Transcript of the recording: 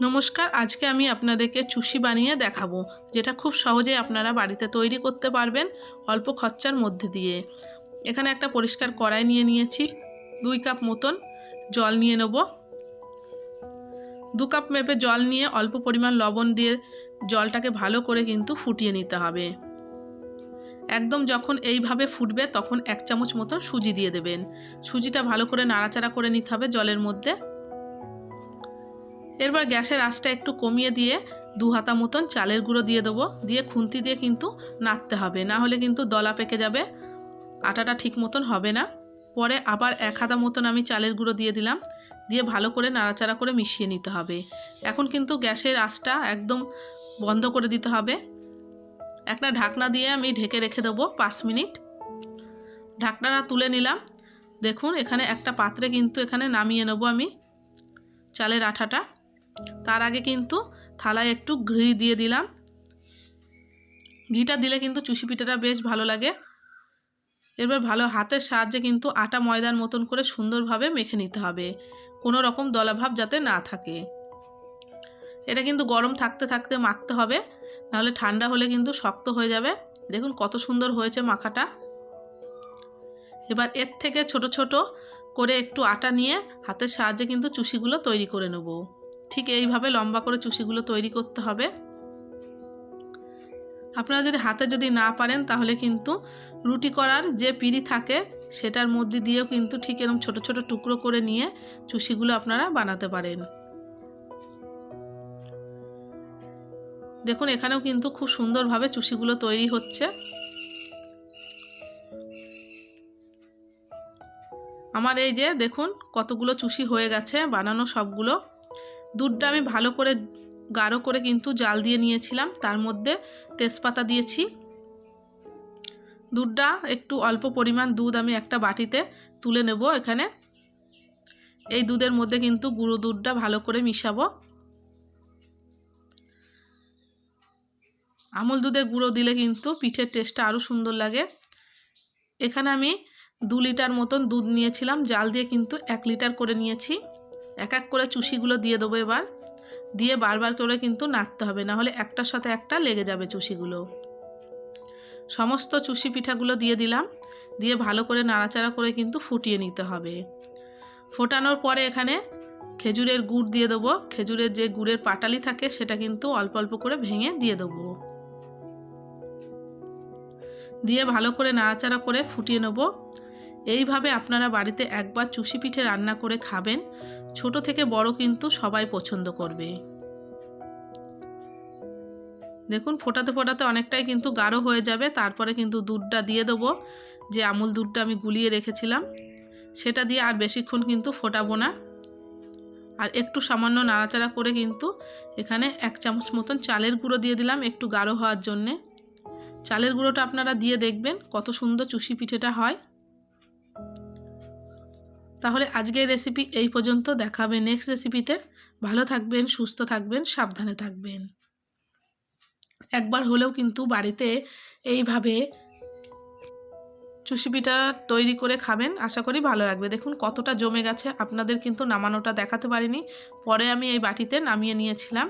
নমস্কার, আজকে আমি আপনাদেরকে চুষি বানিয়ে দেখাবো, যেটা খুব সহজে আপনারা বাড়িতে তৈরি করতে পারবেন অল্প খরচার মধ্যে দিয়ে। এখানে একটা পরিষ্কার কড়াই নিয়ে নিয়েছি, দুই কাপ মতন জল নিয়ে নেব। দু কাপ মেপে জল নিয়ে অল্প পরিমাণ লবণ দিয়ে জলটাকে ভালো করে কিন্তু ফুটিয়ে নিতে হবে। একদম যখন এইভাবে ফুটবে, তখন এক চামচ মতন সুজি দিয়ে দেবেন। সুজিটা ভালো করে নাড়াচাড়া করে নিতে হবে জলের মধ্যে। এরপর গ্যাসের আঁচটা একটু কমিয়ে দিয়ে দু হাতা মতন চালের গুঁড়ো দিয়ে দেবো। দিয়ে খুন্তি দিয়ে কিন্তু নাড়তে হবে। না হলে কিন্তু দলা পেকে যাবে। আটাটা ঠিক মতন হবে না। পরে আবার এক হাতা মতন আমি চালের গুঁড়ো দিয়ে দিলাম। দিয়ে ভালো করে নাড়াচাড়া করে মিশিয়ে নিতে হবে। এখন কিন্তু গ্যাসের আঁচটা একদম বন্ধ করে দিতে হবে। একটা ঢাকনা দিয়ে আমি ঢেকে রেখে দেবো পাঁচ মিনিট। ঢাকনাটা তুলে নিলাম। দেখুন, এখানে একটা পাত্রে কিন্তু এখানে নামিয়ে নেব আমি চালের আঠাটা। তার আগে কিন্তু থালায় একটু ঘি দিয়ে দিলাম। ঘিটা দিলে কিন্তু চুষি পিঠাটা বেশ ভালো লাগে। এবার ভালো হাতের সাহায্যে কিন্তু আটা ময়দার মতন করে সুন্দরভাবে মেখে নিতে হবে। কোনো রকম দলাভাব যাতে না থাকে। এটা কিন্তু গরম থাকতে থাকতে মাখতে হবে, নাহলে ঠান্ডা হলে কিন্তু শক্ত হয়ে যাবে। দেখুন কত সুন্দর হয়েছে মাখাটা। এবার এর থেকে ছোট ছোট করে একটু আটা নিয়ে হাতের সাহায্যে কিন্তু চুষিগুলো তৈরি করে নেব। ঠিক এইভাবে লম্বা করে চুষিগুলো তৈরি করতে হবে। আপনারা যদি হাতে যদি না পারেন, তাহলে কিন্তু রুটি করার যে পিড়ি থাকে, সেটার মধ্যে দিয়েও কিন্তু ঠিক এরকম ছোট ছোট টুকরো করে নিয়ে চুষিগুলো আপনারা বানাতে পারেন। দেখুন, এখানেও কিন্তু খুব সুন্দরভাবে চুষিগুলো তৈরি হচ্ছে। আমার এই যে দেখুন, কতগুলো চুষি হয়ে গেছে, বানানো সবগুলো। দুধটা আমি ভালো করে গাঢ় করে কিন্তু জাল দিয়ে নিয়েছিলাম। তার মধ্যে তেজপাতা দিয়েছি। দুধটা একটু অল্প পরিমাণ দুধ আমি একটা বাটিতে তুলে নেব এখানে। এই দুধের মধ্যে কিন্তু গুঁড়ো দুধটা ভালো করে মিশাবো। আমুল দুধে গুঁড়ো দিলে কিন্তু পিঠের টেস্টটা আরও সুন্দর লাগে। এখানে আমি দু লিটার মতন দুধ নিয়েছিলাম। জাল দিয়ে কিন্তু এক লিটার করে নিয়েছি। এক এক করে চুষিগুলো দিয়ে দেবো এবার। দিয়ে বারবার করে কিন্তু নাড়তে হবে, না হলে একটার সাথে একটা লেগে যাবে চুষিগুলো। সমস্ত চুষি পিঠাগুলো দিয়ে দিলাম। দিয়ে ভালো করে নাড়াচাড়া করে কিন্তু ফুটিয়ে নিতে হবে। ফোটানোর পরে এখানে খেজুরের গুড় দিয়ে দেবো। খেজুরের যে গুড়ের পাটালি থাকে সেটা কিন্তু অল্প অল্প করে ভেঙে দিয়ে দেবো। দিয়ে ভালো করে নাড়াচাড়া করে ফুটিয়ে নেব। এইভাবে আপনারা বাড়িতে একবার চুষি পিঠে রান্না করে খাবেন। ছোট থেকে বড় কিন্তু সবাই পছন্দ করবে। দেখুন, ফোটাতে ফোটাতে অনেকটাই কিন্তু গাঢ় হয়ে যাবে। তারপরে কিন্তু দুধটা দিয়ে দেবো। যে আমুল দুধটা আমি গুলিয়ে রেখেছিলাম, সেটা দিয়ে আর বেশিক্ষণ কিন্তু ফোটাবো না। আর একটু সামান্য নাড়াচাড়া করে কিন্তু এখানে এক চামচ মতন চালের গুঁড়ো দিয়ে দিলাম একটু গাঢ় হওয়ার জন্যে। চালের গুঁড়োটা আপনারা দিয়ে দেখবেন কত সুন্দর চুষি পিঠেটা হয়। তাহলে আজকের রেসিপি এই পর্যন্ত। দেখাবে নেক্সট রেসিপিতে ভালো থাকবেন, সুস্থ থাকবেন, সাবধানে থাকবেন। একবার হলেও কিন্তু বাড়িতে এইভাবে চুষি পিঠা তৈরি করে খাবেন, আশা করি ভালো লাগবে। দেখুন কতটা জমে গেছে, আপনাদের কিন্তু নামানোটা দেখাতে পারিনি। পরে আমি এই বাটিতে নামিয়ে নিয়েছিলাম।